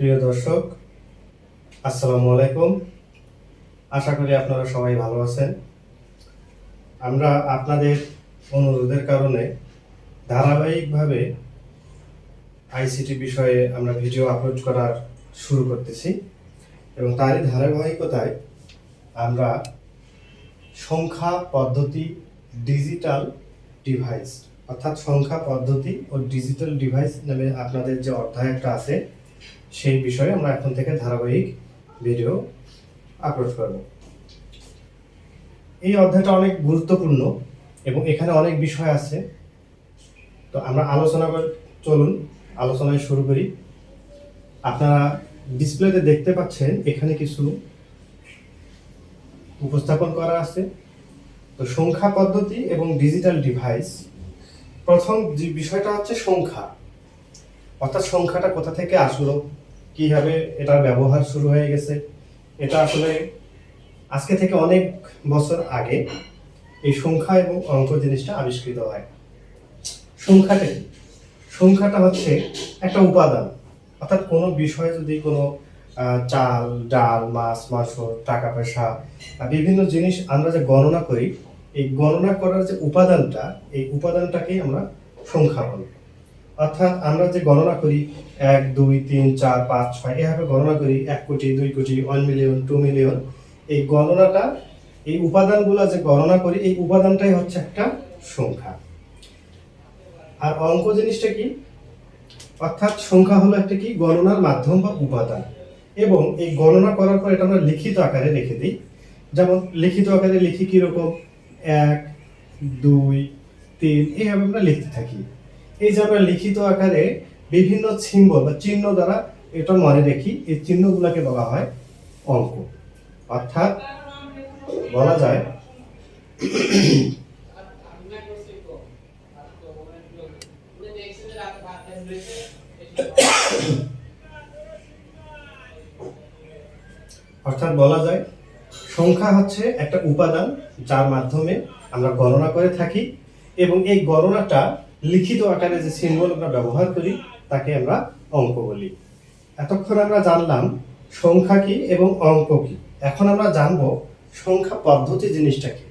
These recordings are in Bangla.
প্রিয় দর্শক, আসসালামু আলাইকুম। আশা করি আপনারা সবাই ভালো আছেন। আমরা আপনাদের অনুরোধের কারণে ধারাবাহিকভাবে আইসিটি বিষয়ে আমরা ভিডিও আপলোড করার শুরু করতেছি এবং তারই ধারাবাহিকতায় আমরা সংখ্যা পদ্ধতি ডিজিটাল ডিভাইস অর্থাৎ সংখ্যা পদ্ধতি ও ডিজিটাল ডিভাইস নামে আপনাদের যে অধ্যায় একটা আছে সেই বিষয়ে আমরা এখন থেকে ধারাবাহিক ভিডিও আপলোড করব। এই অধ্যায়টা অনেক গুরুত্বপূর্ণ এবং এখানে অনেক বিষয় আছে। তো আমরা আলোচনা কর- চলুন, আলোচনায় শুরু করি। আপনারা ডিসপ্লেতে দেখতে পাচ্ছেন, এখানে কিছু উপস্থাপন করা আছে। তো সংখ্যা পদ্ধতি এবং ডিজিটাল ডিভাইস প্রথম যে বিষয়টা হচ্ছে সংখ্যা। অর্থাৎ সংখ্যাটা কোথা থেকে আসলো? কীভাবে এটার ব্যবহার শুরু হয়ে গেছে, এটা আসলে আজকে থেকে অনেক বছর আগে এই সংখ্যা এবং অঙ্ক জিনিসটা আবিষ্কৃত হয়। সংখ্যাটা সংখ্যাটা হচ্ছে একটা উপাদান। অর্থাৎ কোনো বিষয়ে যদি কোনো চাল, ডাল, মাছ মাংস টাকা, পয়সা বিভিন্ন জিনিস আমরা যে গণনা করি, এই গণনা করার যে উপাদানটা, এই উপাদানটাকেই আমরা সংখ্যা বলি। অর্থাৎ আমরা যে গণনা করি এক, দুই, তিন, চার, পাঁচ, ছয়, এভাবে গণনা করি, এক কোটি, দুই কোটি ওয়ান মিলিয়ন টু মিলিয়ন এই গণনাটা, এই উপাদানগুলো যে গণনা করি, এই উপাদানটাই হচ্ছে একটা সংখ্যা। আর অঙ্ক জিনিসটা কি? অর্থাৎ সংখ্যা হলো একটা কি? গণনার মাধ্যম বা উপাদান। এবং এই গণনা করার পর এটা আমরা লিখিত আকারে রেখে দিই। যেমন লিখিত আকারে লিখি কীরকম? এক, দুই, তিন, এইভাবে আমরা লিখতে থাকি। এই যে আমরা লিখিত আকারে বিভিন্ন সিম্বল বা চিহ্ন দ্বারা এটা মনে রেখি এই চিহ্নগুলোকে বলা হয় অঙ্ক। অর্থাৎ বলা যায় অর্থাৎ বলা যায় সংখ্যা হচ্ছে একটা উপাদান যার মাধ্যমে আমরা গণনা করে থাকি এবং এই গণনাটা লিখিত আকারে যে সিম্বল আমরা ব্যবহার করি, তাকে আমরা অঙ্ক বলি। এতক্ষণ আমরা জানলাম সংখ্যা কি এবং অঙ্ক কি। এখন আমরা জানব সংখ্যা পদ্ধতি জিনিসটা কি।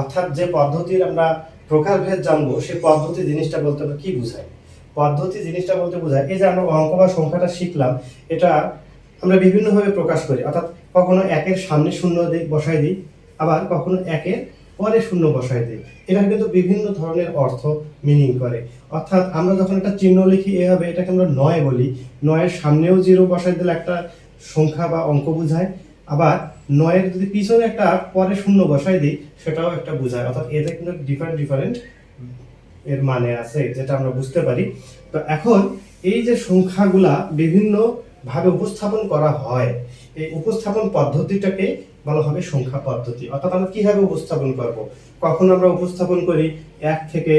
অর্থাৎ যে পদ্ধতির আমরা প্রকারভেদ জানব সেই পদ্ধতি জিনিসটা বলতে আমরা কি বোঝায় পদ্ধতি জিনিসটা বলতে বোঝায়, এই যে আমরা অঙ্ক বা সংখ্যাটা শিখলাম, এটা আমরা বিভিন্নভাবে প্রকাশ করি। অর্থাৎ কখনো একের সামনে শূন্য বসাই দিই, আবার কখনো একের পরে শূন্য বসাই দিই এটা কিন্তু বিভিন্ন ধরনের অর্থ মিনিং করে। অর্থাৎ আমরা যখন একটা চিহ্ন লিখি এভাবে এটাকে আমরা নয় বলি। নয়ের সামনেও জিরো বসাই দিলে একটা সংখ্যা বা অঙ্ক বোঝায়। আবার নয়ের যদি পিছনে একটা পরে শূন্য বসাই দিই, সেটাও একটা বোঝায়। অর্থাৎ এতে কিন্তু ডিফারেন্ট ডিফারেন্ট এর মানে আছে, যেটা আমরা বুঝতে পারি। তো এখন এই যে সংখ্যাগুলা বিভিন্ন ভাবে উপস্থাপন করা হয়, এই উপস্থাপন পদ্ধতিটাকে বলা হবে সংখ্যা পদ্ধতি। অর্থাৎ আমরা কীভাবে উপস্থাপন করব? কখনো আমরা উপস্থাপন করি এক থেকে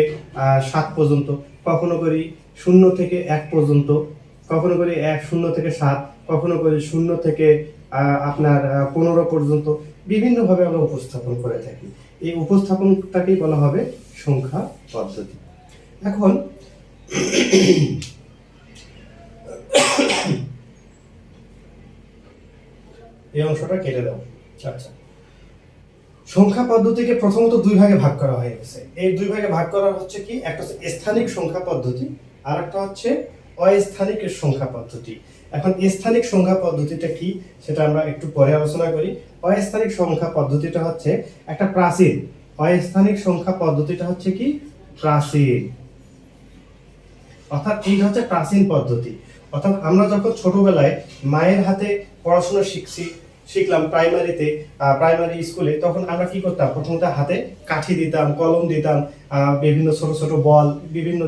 সাত পর্যন্ত? কখনো করি শূন্য থেকে এক পর্যন্ত? কখনো করি এক, শূন্য থেকে সাত? কখনো করি শূন্য থেকে আপনার পনেরো পর্যন্ত? বিভিন্নভাবে আমরা উপস্থাপন করে থাকি। এই উপস্থাপনটাকেই বলা হবে সংখ্যা পদ্ধতি। এখন এই অংশটা কেটে দাও। আচ্ছা। সংখ্যা পদ্ধতিকে প্রথমত দুই ভাগে ভাগ করা হয়ে গেছে। এই দুই ভাগে ভাগ করা হচ্ছে কি? একটা হচ্ছে স্থানিক সংখ্যা পদ্ধতি, আর একটা হচ্ছে অস্থানিক সংখ্যা পদ্ধতি। এখন স্থানিক সংখ্যা পদ্ধতিটা কি? সেটা আমরা একটু পরে আলোচনা করি। অস্থানিক সংখ্যা পদ্ধতিটা হচ্ছে একটা প্রাচীন। অস্থানিক সংখ্যা পদ্ধতিটা হচ্ছে কি? প্রাচীন। অর্থাৎ এই হচ্ছে প্রাচীন পদ্ধতি। অর্থাৎ আমরা যখন ছোটবেলায় মায়ের হাতে পড়াশোনা শিখছি শিখলাম প্রাইমারিতে প্রাইমারি স্কুলে তখন আমরা কি করতাম? প্রথমত হাতে কাঠি দিতাম, কলম দিতাম বিভিন্ন ছোট ছোট বল, বিভিন্ন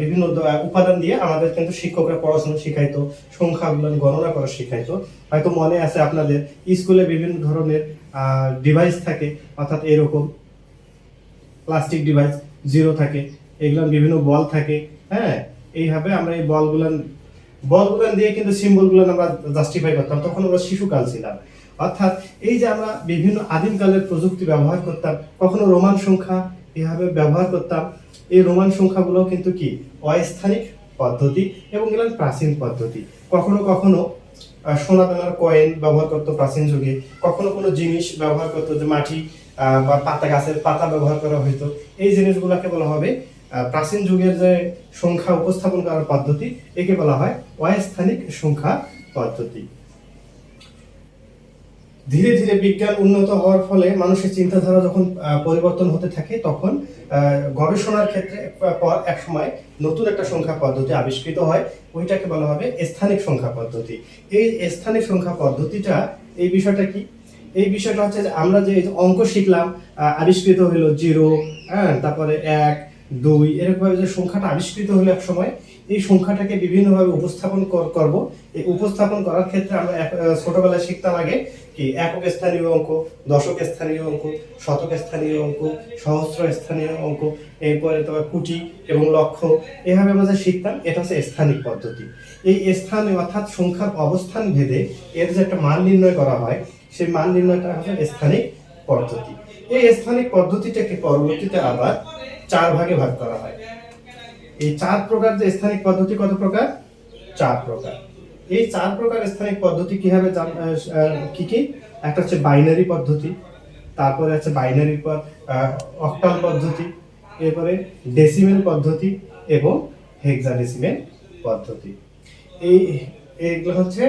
বিভিন্ন উপাদান দিয়ে আমাদের কিন্তু শিক্ষকরা পড়াশোনা শিখাইতো, সংখ্যাগুলো গণনা করা শিখাইতো। হয়তো মনে আছে আপনাদের স্কুলে বিভিন্ন ধরনের ডিভাইস থাকে, অর্থাৎ এরকম প্লাস্টিক ডিভাইস জিরো থাকে, এগুলো বিভিন্ন বল থাকে হ্যাঁ? এইভাবে আমরা এই বলগুলো বলগুলো দিয়ে কিন্তু সিম্বলগুলো আমরা জাস্টিফাই করতাম। তখন আমরা শিশুকাল ছিলাম। অর্থাৎ এই যে আমরা বিভিন্ন আদিমকালের প্রযুক্তি ব্যবহার করতাম, কখনো রোমান সংখ্যা এভাবে ব্যবহার করতাম। এই রোমান সংখ্যাগুলো কিন্তু কি? অস্থানিক পদ্ধতি এবং এগুলো প্রাচীন পদ্ধতি। কখনো কখনো সোনা দানার কয়েন ব্যবহার করতো প্রাচীন যুগে। কখনো কোনো জিনিস ব্যবহার করতো যে মাটি বা পাতা গাছের পাতা ব্যবহার করা হতো এই জিনিসগুলোকে বলা হবে প্রাচীন যুগের যে সংখ্যা উপস্থাপন করার পদ্ধতি, একে বলা হয় অস্থানিক সংখ্যা পদ্ধতি। ধীরে ধীরে বিজ্ঞান উন্নত হওয়ার ফলে মানুষের চিন্তাধারা যখন পরিবর্তন হতে থাকে, তখন গবেষণার ক্ষেত্রে এক সময় নতুন একটা সংখ্যা পদ্ধতি আবিষ্কৃত হয়। ওইটাকে বলা হবে স্থানিক সংখ্যা পদ্ধতি। এই স্থানিক সংখ্যা পদ্ধতিটা, এই বিষয়টা কি? এই বিষয়টা হচ্ছে যে আমরা যে অঙ্ক শিখলাম আবিষ্কৃত হলো জিরো হ্যাঁ তারপরে এক দুই, এরকমভাবে যে সংখ্যাটা আবিষ্কৃত হলো এক সময় এই সংখ্যাটাকে বিভিন্নভাবে উপস্থাপন কর- করব। এই উপস্থাপন করার ক্ষেত্রে আমরা ছোটবেলায় শিখতাম আগে কি একক স্থানীয় অঙ্ক, দশক স্থানীয় অঙ্ক, শতক স্থানীয় অঙ্ক, সহস্র স্থানীয় অঙ্ক, এরপরে তোমার কুটি এবং লক্ষ্য এভাবে আমরা যে শিখতাম, এটা হচ্ছে স্থানিক পদ্ধতি। এই স্থানে অর্থাৎ সংখ্যার অবস্থান ভেদে এর যে একটা মান নির্ণয় করা হয়, সেই মান নির্ণয়টা হচ্ছে স্থানিক পদ্ধতি। এই স্থানিক পদ্ধতিটাকে পরবর্তীতে আবার চার ভাগে ভাগ করা হয়। এই চার প্রকার যে স্থানিক পদ্ধতি কত প্রকার? চার প্রকার। এই চার প্রকার স্থানিক পদ্ধতি কীভাবে কি কি? একটা হচ্ছে বাইনারি পদ্ধতি, তারপরে আছে বাইনারির পর অক্টাল পদ্ধতি, এরপরে ডেসিমেল পদ্ধতি এবং হেক্সাডেসিমেল পদ্ধতি। এই, এইগুলো হচ্ছে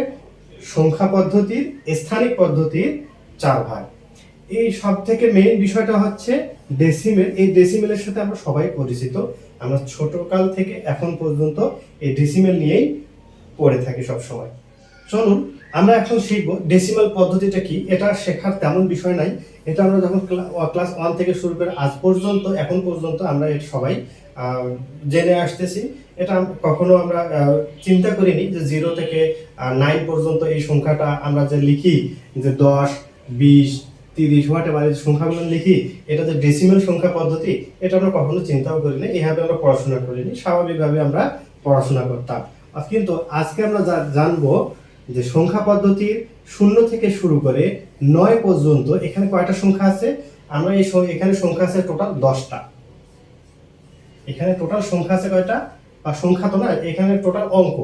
সংখ্যা পদ্ধতির, স্থানিক পদ্ধতির চার ভাগ। এই সব থেকে মেইন বিষয়টা হচ্ছে ডেসিমেল এই ডেসিমেলের সাথে আমরা সবাই পরিচিত। আমরা ছোটকাল থেকে এখন পর্যন্ত এই ডেসিমেল নিয়েই পড়ে থাকি সব সময় চলুন, আমরা এখন শিখব ডেসিমাল পদ্ধতিটা কি? এটা শেখার তেমন বিষয় নাই। এটা আমরা যখন ক্লাস ওয়ান থেকে শুরু করে আজ পর্যন্ত, এখন পর্যন্ত আমরা এটা সবাই জেনে আসতেছি। এটা কখনো আমরা চিন্তা করিনি যে জিরো থেকে নাইন পর্যন্ত এই সংখ্যাটা আমরা যে লিখি, যে দশ, বিশ তিরিশ হোয়াট এভার এই সংখ্যাগুলো লিখি, এটা যে ডেসিমাল সংখ্যা পদ্ধতি, এটা আমরা কখনো চিন্তাও করিনি। এইভাবে আমরা পড়াশোনা করিনি। স্বাভাবিকভাবে আমরা পড়াশোনা করতাম। কিন্তু আজকে আমরা যা জানব যে সংখ্যা পদ্ধতির শূন্য থেকে শুরু করে নয় পর্যন্ত এখানে কয়টা সংখ্যা আছে? আমরা এই এখানে সংখ্যা আছে টোটাল দশটা। এখানে টোটাল সংখ্যা আছে কয়টা? বা সংখ্যা তো না, এখানে টোটাল অঙ্ক।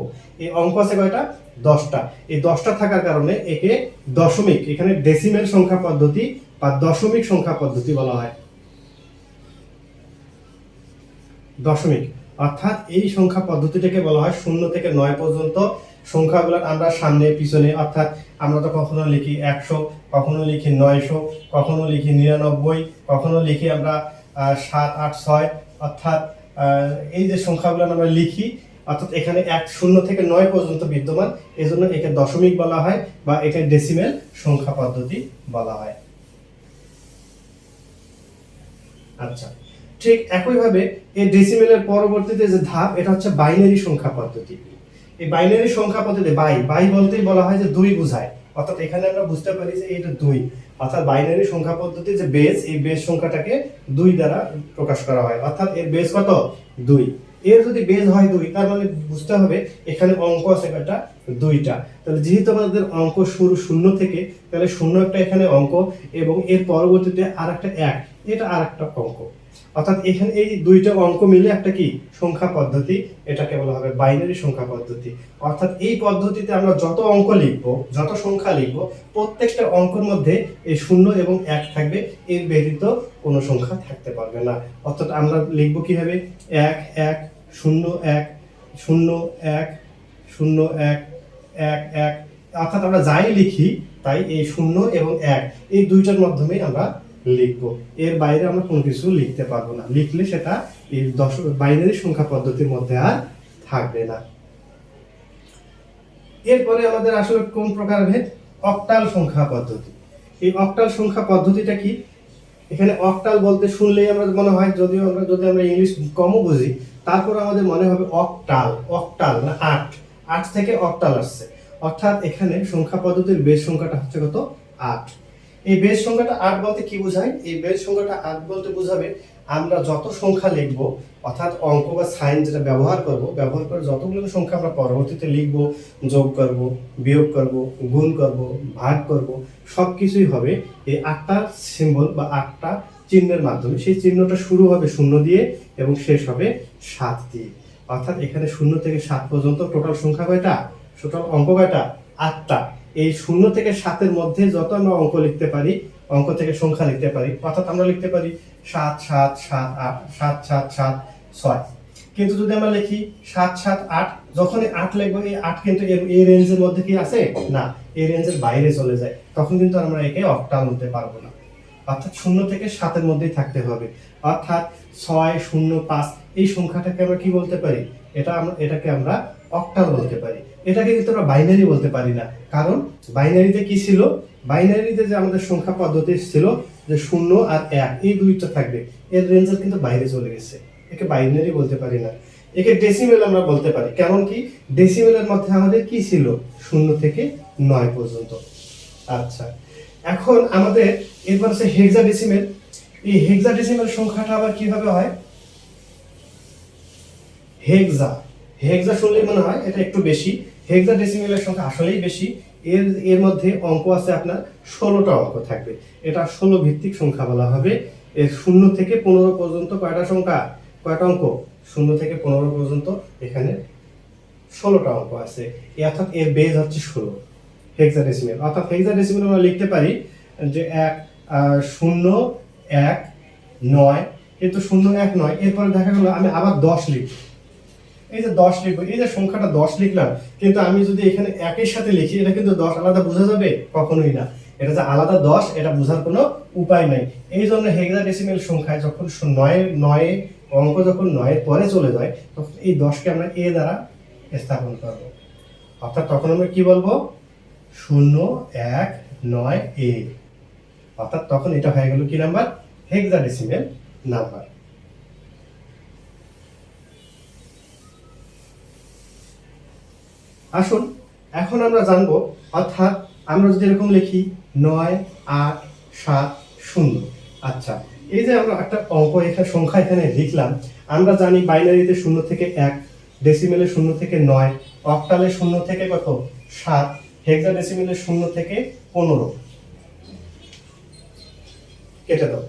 এই অঙ্ক আছে কয়টা? দশটা। এই দশটা থাকার কারণে একে দশমিক, এখানে ডেসিমেল সংখ্যা পদ্ধতি বা দশমিক সংখ্যা পদ্ধতি বলা হয়। দশমিক, অর্থাৎ এই সংখ্যা পদ্ধতিটাকে বলা হয় শূন্য থেকে নয় পর্যন্ত। সংখ্যাগুলো আমরা সামনে, পিছনে, অর্থাৎ আমরা তো কখনো লিখি একশো, কখনো লিখি নয়শো, কখনো লিখি নিরানব্বই, কখনো লিখি আমরা সাত, আট, ছয়, অর্থাৎ এই যে সংখ্যাগুলো আমরা লিখি, অর্থাৎ এখানে এক শূন্য থেকে নয় পর্যন্ত বিদ্যমান, এজন্য একে দশমিক বলা হয় বা একে ডেসিমেল সংখ্যা পদ্ধতি বলা হয়। আচ্ছা ঠিক একইভাবে এই ডেসিমেলের পরবর্তীতে যে ধাপ, এটা হচ্ছে বাইনারি সংখ্যা পদ্ধতি। এই বাইনারি সংখ্যা পদ্ধতি বাই বাই বলতেই বলা হয় যে দুই বোঝায়। অর্থাৎ এখানে আমরা বুঝতে পারি যে এটা দুই। অর্থাৎ বাইনারি সংখ্যা পদ্ধতি যে বেস এই বেস সংখ্যাটাকে দুই দ্বারা প্রকাশ করা হয়। অর্থাৎ এর বেস কত? দুই। এর যদি বেস হয় দুই, তার মানে বুঝতে হবে এখানে অঙ্ক আছে কয়টা দুইটা। তাহলে যেহেতু আমাদের অঙ্ক শুরু শূন্য থেকে, তাহলে শূন্য একটা এখানে অঙ্ক এবং এর পরবর্তীতে আর একটা এক। এটা আর একটা অঙ্ক। অর্থাৎ এখানে এই দুইটা অঙ্ক মিলে একটা কি? সংখ্যা পদ্ধতি, এটাকে বলা হবে বাইনারি সংখ্যা পদ্ধতি। অর্থাৎ এই পদ্ধতিতে আমরা যত অঙ্ক লিখব, যত সংখ্যা লিখব, প্রত্যেকটা অঙ্কের মধ্যে এই শূন্য এবং এক থাকবে, এর ব্যতীত কোনো সংখ্যা থাকতে পারবে না। অর্থাৎ আমরা লিখব কীভাবে? এক এক, শূন্য এক শূন্য এক শূন্য, এক এক এক। অর্থাৎ আমরা যাই লিখি, তাই এই শূন্য এবং এক, এই দুইটার মাধ্যমে আমরা লিখব। এর বাইরে আমরা কোনো কিছু লিখতে পারব না। লিখলে সেটা এই দশ, বাইনারি সংখ্যা পদ্ধতির মধ্যে আর থাকবে না। এরপরে আমাদের আসলে কোন প্রকার ভেদ? অক্টাল সংখ্যা পদ্ধতি। এই অক্টাল সংখ্যা পদ্ধতিটা কি? এখানে অক্টাল বলতে শুনলেই আমরা মনে হয়, যদিও আমরা, যদি আমরা ইংলিশ কমও বুঝি, তারপর আমাদের মনে হবে অক্টাল অক্টাল না আট। আট থেকে অক্টাল আসছে। অর্থাৎ এখানে সংখ্যা পদ্ধতির বেশ সংখ্যাটা হচ্ছে কত? আট। এই বেশ সংখ্যাটা আট বলতে কি বোঝায়? এই বেশ সংখ্যাটা আট বলতে বোঝাবে আমরা যত সংখ্যা লিখব, অর্থাৎ অঙ্ক বা সাইন যেটা ব্যবহার করব, ব্যবহার করে যতগুলো সংখ্যা আমরা পরবর্তীতে লিখব, যোগ করব, বিয়োগ করব, গুণ করব, ভাগ করব সব কিছুই হবে এই আটটা সিম্বল বা আটটা চিহ্নের মাধ্যমে। সেই চিহ্নটা শুরু হবে শূন্য দিয়ে এবং শেষ হবে সাত দিয়ে। অর্থাৎ এখানে শূন্য থেকে সাত পর্যন্ত টোটাল সংখ্যা কয়টা? সুতরাং অঙ্ক কয়টা? আটটা। এই শূন্য থেকে সাতের মধ্যে যত আমরা অঙ্ক লিখতে পারি, অঙ্ক থেকে সংখ্যা লিখতে পারি, অর্থাৎ আমরা লিখতে পারি সাত সাত সাত, আট, সাত সাত সাত, ছয়। কিন্তু যদি আমরা লিখি সাত সাত, আট, যখনই আট লিখব, এই আট কিন্তু এই রেঞ্জের মধ্যে কি আছে? না, এই রেঞ্জের বাইরে চলে যায়। তখন কিন্তু আমরা একে অক্টাল বলতে পারব না। অর্থাৎ শূন্য থেকে সাতের মধ্যেই থাকতে হবে। অর্থাৎ ছয়, শূন্য, পাঁচ, এই সংখ্যাটাকে আমরা কি বলতে পারি? এটা আমরা, এটাকে আমরা অক্টাল বলতে পারি। এটাকে কিন্তু আমরা বাইনারি বলতে পারি না। কারণ বাইনারিতে কি ছিল? বাইনারিতে যে আমাদের সংখ্যা পদ্ধতি ছিল, যে শূন্য আর এক, এই দুইটা থাকবে। এর রেঞ্জের কিন্তু বাইরে চলে গেছে। একে বাইনারি বলতে পারি না। একে ডেসিমেল আমরা বলতে পারি। কারণ কি? ডেসিমেলের মধ্যে আমাদের কি ছিল? শূন্য থেকে নয় পর্যন্ত। আচ্ছা। এখন আমাদের এরপর আছে হেক্সাডেসিমেল এই হেক্সা ডেসিমেল সংখ্যাটা আবার কীভাবে হয়? হেক্সা হেক্সা শুনলে মনে হয় এটা একটু বেশি। হেক্সা ডেসিমেলের সংখ্যা আসলেই বেশি। এর এর মধ্যে অঙ্ক আছে আপনার ষোলোটা অঙ্ক থাকবে। এটা ষোলো ভিত্তিক সংখ্যা বলা হবে। এর শূন্য থেকে পনেরো পর্যন্ত কয়টা সংখ্যা? কয়টা অঙ্ক? শূন্য থেকে পনেরো পর্যন্ত এখানে ষোলোটা অঙ্ক আছে। এ অর্থাৎ এর বেজ হচ্ছে ষোলো। হেক্সাডেসিমেল অর্থাৎ হেক্সাডেসিমেল আমরা লিখতে পারি যে এক শূন্য, এক, নয়। কিন্তু শূন্য, এক, নয়। এরপরে দেখা গেলো আমি আবার দশ লিখব এই যে দশ লিখব, এই যে সংখ্যাটা দশ লিখলাম, কিন্তু আমি যদি এখানে একের সাথে লিখি, এটা কিন্তু দশ আলাদা বোঝা যাবে? কখনোই না। এটা যে আলাদা দশ, এটা বোঝার কোনো উপায় নাই। এই জন্য হেক্সাডেসিমেল সংখ্যায় যখন নয় নয় অঙ্ক যখন নয়ের পরে চলে যায়, তখন এই দশকে আমরা এ দ্বারা স্থাপন করব। অর্থাৎ তখন আমরা কি বলব? শূন্য, এক, নয়, এ। অর্থাৎ তখন এটা হয়ে গেল কি নাম্বার? Hexadecimal number. আসুন, এখন আমরা জানব, অর্থাৎ আমরা যদি এরকম লিখি নয়, আট, সাত, শূন্য। আচ্ছা এই যে আমরা একটা অঙ্ক এখানে, সংখ্যা এখানে লিখলাম, আমরা জানি বাইনারিতে শূন্য থেকে এক ডেসিমেলে শূন্য থেকে নয় অক্টালে শূন্য থেকে কত? সাত হেক্সা ডেসিমেলে শূন্য থেকে পনেরো। কেটে দাও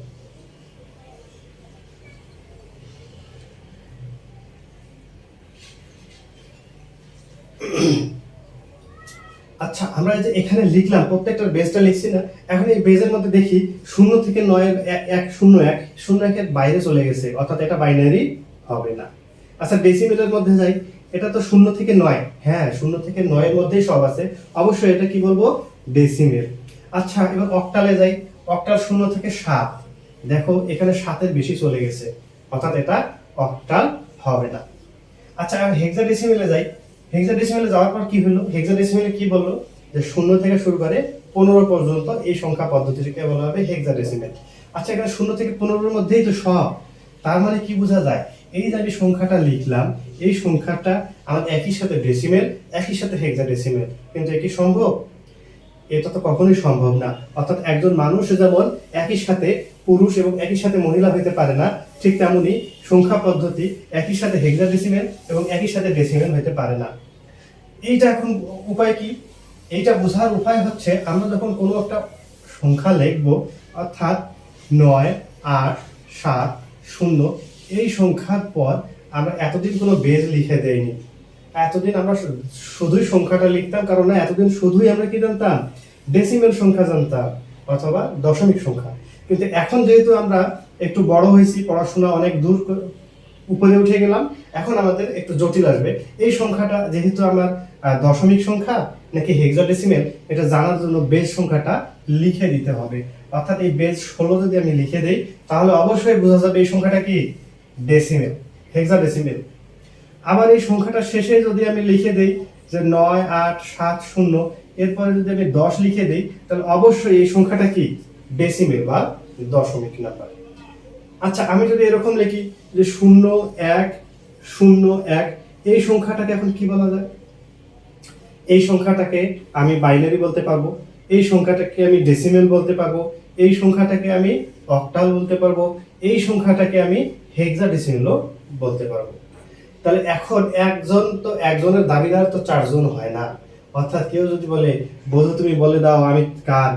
আচ্ছা আমরা এই যে এখানে লিখলাম প্রত্যেকটার বেজটা লিখছি না, এখন এই বেজের মধ্যে দেখি শূন্য থেকে নয়ের এ- এক, শূন্য এক, শূন্য একের বাইরে চলে গেছে, অর্থাৎ এটা বাইনারি হবে না। আচ্ছা ডেসিমেলের মধ্যে যাই, এটা তো শূন্য থেকে নয়। হ্যাঁ শূন্য থেকে নয়ের মধ্যেই সব আছে। অবশ্যই এটা কি বলব? ডেসিমেল আচ্ছা এবার অক্টালে যাই অক্টাল শূন্য থেকে সাত। দেখো, এখানে সাতের বেশি চলে গেছে, অর্থাৎ এটা অক্টাল হবে না। আচ্ছা আমি হেক্সাডেসিমেলে যাই হেক্সাডেসিমেলে যাওয়ার পর কি হলো? হেক্সাডেসিমেলে কি বলল? যে শূন্য থেকে শুরু করে পনেরো পর্যন্ত এই সংখ্যা পদ্ধতিটিকে বলা হবে হেক্সাডেসিমেল আচ্ছা এখানে শূন্য থেকে পনেরোর মধ্যেই তো সব। তার মানে কি বোঝা যায়? এই যে আমি সংখ্যাটা লিখলাম, এই সংখ্যাটা আমার একই সাথে ডেসিমেল একই সাথে হেক্সাডেসিমেল কিন্তু একই সম্ভব? এটা তো কখনোই সম্ভব না। অর্থাৎ একজন মানুষ যেমন একই সাথে পুরুষ এবং একই সাথে মহিলা হইতে পারে না, ঠিক তেমনি সংখ্যা পদ্ধতি একই সাথে হেক্সাডেসিমেল এবং একই সাথে ডেসিমেল হইতে পারে না। এইটা এখন উপায় কি? এইটা বোঝার উপায় হচ্ছে আমরা যখন কোনো একটা সংখ্যা লিখব, অর্থাৎ নয়, আট, সাত, শূন্য, এই সংখ্যার পর আমরা এতদিন কোনো বেজ লিখে দেইনি। এতদিন আমরা শুধুই সংখ্যাটা লিখতাম, কারণ না, এতদিন শুধুই আমরা কি জানতাম? ডেসিমেল সংখ্যা জানতাম, অথবা দশমিক সংখ্যা। কিন্তু এখন যেহেতু আমরা একটু বড় হয়েছি, পড়াশোনা অনেক দূর উপরে উঠে গেলাম, এখন আমাদের একটু জটিল আসবে। এই সংখ্যাটা যেহেতু আমার দশমিক সংখ্যা নাকি হেক্সাডেসিমেল এটা জানার জন্য বেজ সংখ্যাটা লিখে দিতে হবে। অর্থাৎ এই বেজ ষোলো যদি আমি লিখে দেই, তাহলে অবশ্যই বোঝা যাবে এই সংখ্যাটা কি? ডেসিমেল হেক্সাডেসিমেল আবার এই সংখ্যাটা শেষে যদি আমি লিখে দেই যে নয়, আট, সাত, শূন্য, এরপরে যদি আমি দশ লিখে দিই, তাহলে অবশ্যই এই সংখ্যাটা কি? ডেসিমেল বা দশমিক নাম্বার আচ্ছা আমি যদি এরকম লিখি যে শূন্য, এক শূন্য, এক, এই সংখ্যাটাকে এখন কি বলা যায়? এই সংখ্যাটাকে আমি বাইনারি বলতে পারব, এই সংখ্যাটাকে আমি ডেসিমেল বলতে পারব, এই সংখ্যাটাকে আমি অক্টাল বলতে পারব, এই সংখ্যাটাকে আমি হেক্সাডেসিমেলও বলতে পারব। তাহলে এখন একজন তো একজনের দাবিদার তো চারজন হয় না। অর্থাৎ কেউ যদি বলে, বধু, তুমি বলে দাও আমি কার?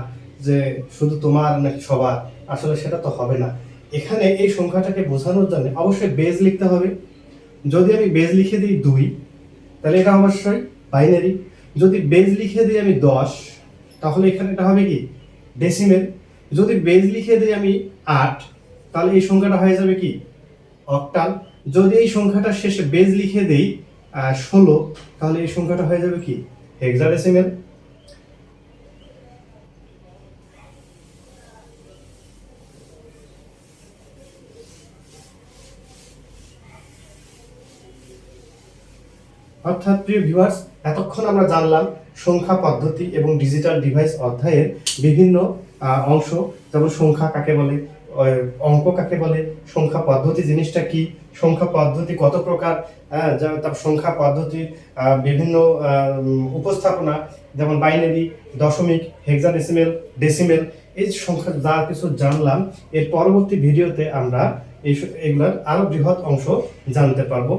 যে শুধু তোমার নাকি সবার? আসলে সেটা তো হবে না। এখানে এই সংখ্যাটাকে বোঝানোর জন্য অবশ্যই বেজ লিখতে হবে। যদি আমি বেজ লিখে দিই দুই, তাহলে এটা অবশ্যই বাইনারি যদি বেজ লিখে দিই আমি দশ, তাহলে এখানে এটা হবে কি? ডেসিমেল যদি বেজ লিখে দিই আমি আট, তাহলে এই সংখ্যাটা হয়ে যাবে কি? অক্টাল যদি এই সংখ্যাটা শেষে বেজ লিখে দেই ষোলো, তাহলে এই সংখ্যাটা হয়ে যাবে কি? হেক্সাডেসিমেল অর্থাৎ প্রিয় ভিউয়ার্স এতক্ষণ আমরা জানলাম সংখ্যা পদ্ধতি এবং ডিজিটাল ডিভাইস অধ্যায়ের বিভিন্ন অংশ, যেমন সংখ্যা কাকে বলে অঙ্ক কাকে বলে, সংখ্যা পদ্ধতি জিনিসটা কি, সংখ্যা পদ্ধতি কত প্রকার তার সংখ্যা পদ্ধতির বিভিন্ন উপস্থাপনা, যেমন বাইনারি দশমিক হেক্সাডেসিমেল ডেসিমেল এই সংখ্যা যা কিছু জানলাম, এর পরবর্তী ভিডিওতে আমরা এই এগুলার আরও বৃহৎ অংশ জানতে পারব।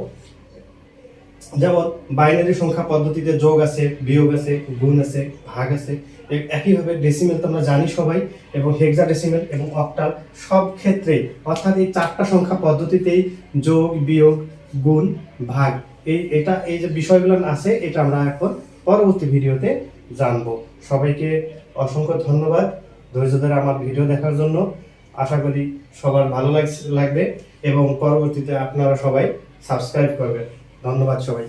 যেমন বাইনারি সংখ্যা পদ্ধতিতে যোগ আছে, বিয়োগ আছে, গুণ আছে, ভাগ আছে একইভাবে ডেসিমেল তো আমরা জানি সবাই, এবং হেক্সা ডেসিমেল এবং অক্টাল সব ক্ষেত্রে, অর্থাৎ এই চারটা সংখ্যা পদ্ধতিতেই যোগ, বিয়োগ, গুণ, ভাগ, এই এটা, এই যে বিষয়গুলো আছে, এটা আমরা এখন পরবর্তী ভিডিওতে জানব। সবাইকে অসংখ্য ধন্যবাদ ধৈর্য ধরে আমার ভিডিও দেখার জন্য। আশা করি সবার ভালো লাগবে, এবং পরবর্তীতে আপনারা সবাই সাবস্ক্রাইব করবেন। ধন্যবাদ সবাই